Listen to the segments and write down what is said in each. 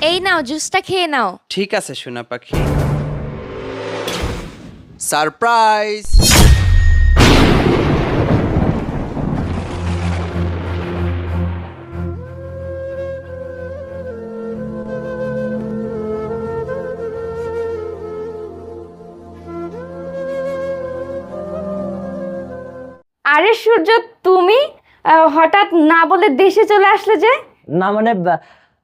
এই নাও জুসটা খেয়ে নাও। ঠিক আছে সোনা পাখি। সারপ্রাইজ আরে সূর্য তুমি? আহ, হঠাৎ না বলে দেশে চলে আসলে যে? না মানে বা-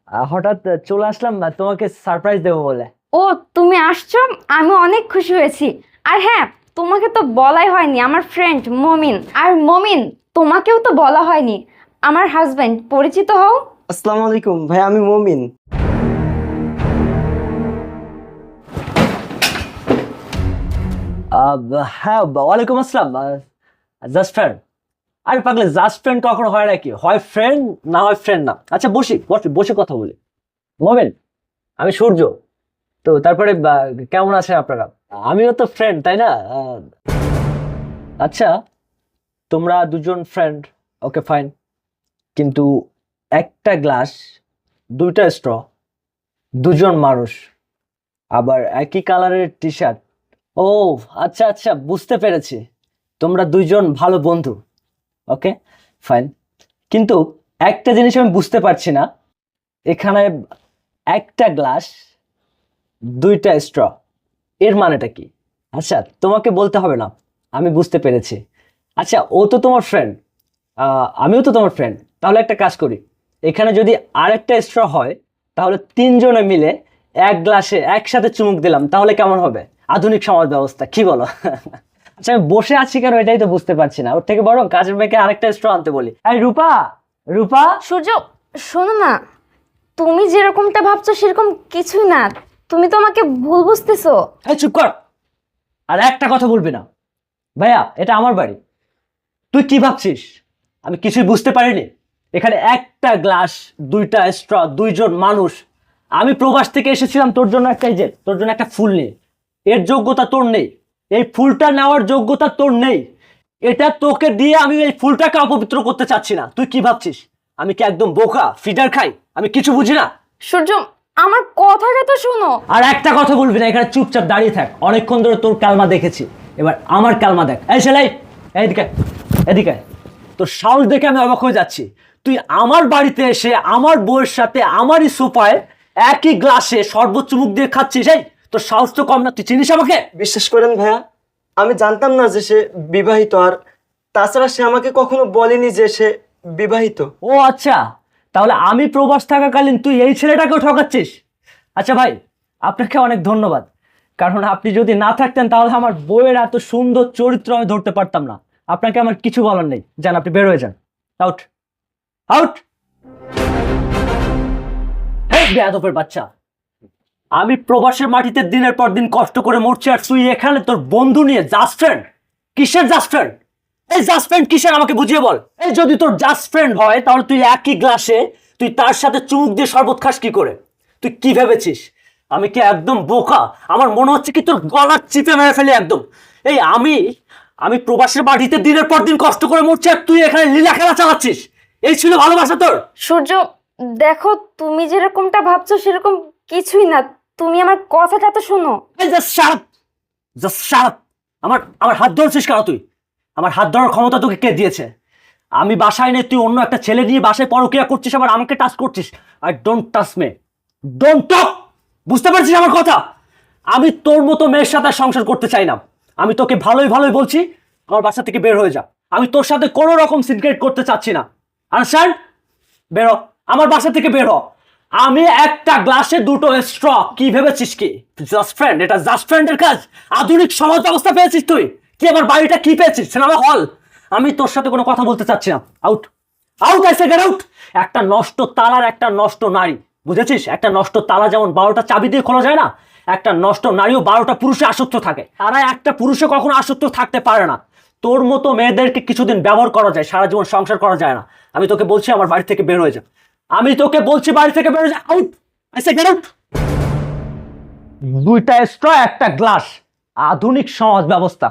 হঠাৎ চলে আসলাম বা তোমাকে সারপ্রাইজ দেবো বলে। ও তুমি আসছো? আমি অনেক খুশি হয়েছি। আর হ্যাঁ তোমাকে তো বলাই হয়নি আমার ফ্রেন্ড মমিন। আর মমিন তোমাকেও তো বলা হয়নি। আমার হাজবেন্ড পরিচিত হও। আসসালামু আলাইকুম ভাই আমি মমিন। আহ, হ্যাঁ ওয়ালাইকুম আসসালাম জাস্ট ফ্রেন্ড আরে পাগলে জাস্ট ফ্রেন্ড কখনো হয় নাকি হয় ফ্রেন্ড না হয় ফ্রেন্ড না। আচ্ছা বসি, বসে কথা বলি। মোমেন, আমি সূর্য। তো তারপরে কেমন আছেন আপনারা? আমিও তো ফ্রেন্ড তাই না? আচ্ছা তোমরা দুজন ফ্রেন্ড ওকে ফাইন কিন্তু একটা গ্লাস দুইটা স্ট্র দুজন মানুষ, আবার একই কালারের টি শার্ট ও আচ্ছা আচ্ছা বুঝতে পেরেছি। তোমরা দুইজন ভালো বন্ধু। ওকে ফাইন কিন্তু একটা জিনিস আমি বুঝতে পারছি না, এখানে একটা গ্লাস দুইটা স্ট্র এর মানেটা কি? আচ্ছা তোমাকে বলতে হবে না, আমি বুঝতে পেরেছি। আচ্ছা ও তো তোমার ফ্রেন্ড আমিও তো তোমার ফ্রেন্ড তাহলে একটা কাজ করি, এখানে যদি আরেকটা স্ট্র হয়, তাহলে তিনজনে মিলে এক গ্লাসে একসাথে চুমুক দিলাম, তাহলে কেমন হবে? আধুনিক সমাজ ব্যবস্থা, কি বলো? আচ্ছা আমি বসে আছি কেন এটাই তো বুঝতে পারছি না। ওর থেকে বরং কাজের মেয়েকে আরেকটা স্ট্র আনতে বলি। এই রূপা রূপা? সূর্য শোনো না। তুমি যেরকমটা ভাবছ সেরকম কিছুই না। তুমি তো আমাকে ভুল বুঝতেছো। এই চুপ কর। আর একটা কথা বলবি না। ভাইয়া এটা আমার বাড়ি। তুই কি ভাবছিস? আমি কিছুই বুঝতে পারিনি। এখানে একটা গ্লাস দুইটা স্ট্র দুইজন মানুষ। আমি প্রবাস থেকে এসেছিলাম তোর জন্য একটা এই যে তোর জন্য একটা ফুল নিয়ে। এর যোগ্যতা তোর নেই। এই ফুলটা নেওয়ার যোগ্যতা তোর নেই। এটা তোকে দিয়ে আমি এই ফুলটাকে অপবিত্র করতে চাচ্ছি না। তুই কি ভাবছিস? আমি কি একদম বোকা? ফিডার খাই? আমি কিছু বুঝি না? সূর্য আমার কথাটা তো শোনো। আর একটা কথা বলবি না এখানে চুপচাপ দাঁড়িয়ে থাক। অনেকক্ষণ ধরে তোর কালমা দেখেছি। এবার আমার কালমা দেখ। এই সেলাই এদিকে এদিকে। তোর সাহস দেখে আমি অবাক হয়ে যাচ্ছি। তুই আমার বাড়িতে এসে আমার বউয়ের সাথে আমারই সোফায় একই গ্লাসে সর্বোচ্চ মুখ দিয়ে খাচ্ছিস এই? তোর সাহস তো কম না তুই চিনিস আমাকে? বিশ্বাস করেন ভাইয়া আমি জানতাম না যে সে বিবাহিত আর তাছাড়া সে আমাকে কখনো বলেনি যে সে বিবাহিত। ও আচ্ছা তাহলে আমি প্রবাস থাকাকালীন তুই এই ছেলেটাকেও ঠকাচ্ছিস? আচ্ছা ভাই আপনাকে অনেক ধন্যবাদ। কারণ আপনি যদি না থাকতেন তাহলে আমার বইয়ের এত সুন্দর চরিত্র আমি ধরতে পারতাম না। আপনাকে আমার কিছু বলার নেই। যান আপনি বের হয়ে যান। আউট আউট বেয়াদপের বাচ্চা। আমি প্রবাসের মাটিতে দিনের পর দিন কষ্ট করে মরছি আর তুই এখানে তোর বন্ধু নিয়ে জাস্ট ফ্রেন্ড কিসের জাস্ট ফ্রেন্ড এই জাস্ট ফ্রেন্ড কিসের আমাকে বুঝিয়ে বল। এই যদি তোর জাস্ট ফ্রেন্ড হয়, তাহলে তুই একই গ্লাসে তুই তার সাথে চুমুক দিয়ে শরবত খাস কি করে? তুই কি ভেবেছিস? আমি কি একদম বোকা? আমার মনে হচ্ছে কি তোর গলার চিপে মেরে ফেলি একদম। এই আমি আমি প্রবাসের মাটিতে দিনের পর দিন কষ্ট করে মরছি আর তুই এখানে লীলা খেলা চালাচ্ছিস। এই ছিল ভালোবাসা তোর। সূর্য, দেখো, তুমি যেরকমটা ভাবছ, সেরকম কিছুই না, তুমি আমার কথাটা তো শোনো। আমার আমার হাত ধরছিস কেন তুই। আমার হাত ধরার ক্ষমতা তোকে কে দিয়েছে? আমি বাসায় নেই, তুই অন্য একটা ছেলে নিয়ে বাসায় পরকিয়া করছিস, আবার আমাকে টাচ করছিস। I don't touch me don't talk বুঝতে পারছিস আমার কথা? আমি তোর মতো মেয়ের সাথে সংসার করতে চাই না। আমি তোকে ভালোই ভালোই বলছি, আমার বাসা থেকে বের হয়ে যা। আমি তোর সাথে কোনো রকম সিনক্রেট করতে চাচ্ছি না। আর স্যার বেরো আমার বাসা থেকে বের হ। আমি একটা গ্লাসে দুটো স্ট্র কি ভেবেছিস কি? জাস্ট ফ্রেন্ড এটা জাস্ট ফ্রেন্ডের কাজ। আধুনিক সমাজ ব্যবস্থা পেয়েছিস তুই। কি আমার বাড়িটা কি পেয়েছিস? সিনেমা হল আমি তোর সাথে কোনো কথা বলতে চাচ্ছি না। Out out I say get out একটা নষ্ট তালার একটা নষ্ট নারী। বুঝেছিস? একটা নষ্ট তালা যেমন বারোটা চাবি দিয়ে খোলা যায় না, একটা নষ্ট নারীও বারোটা পুরুষে আসক্ত থাকে। তারা একটা পুরুষে কখনো আসক্ত থাকতে পারে না। তোর মতো মেয়েদেরকে কিছুদিন ব্যবহার করা যায়, সারা জীবন সংসার করা যায় না। আমি তোকে বলছি, আমার বাড়ি থেকে বের হয়ে যা। আমি তোকে বলছি বাড়ি থেকে বের আউট আই গেট আউট দুইটা স্ট্র একটা গ্লাস আধুনিক সমাজ ব্যবস্থা।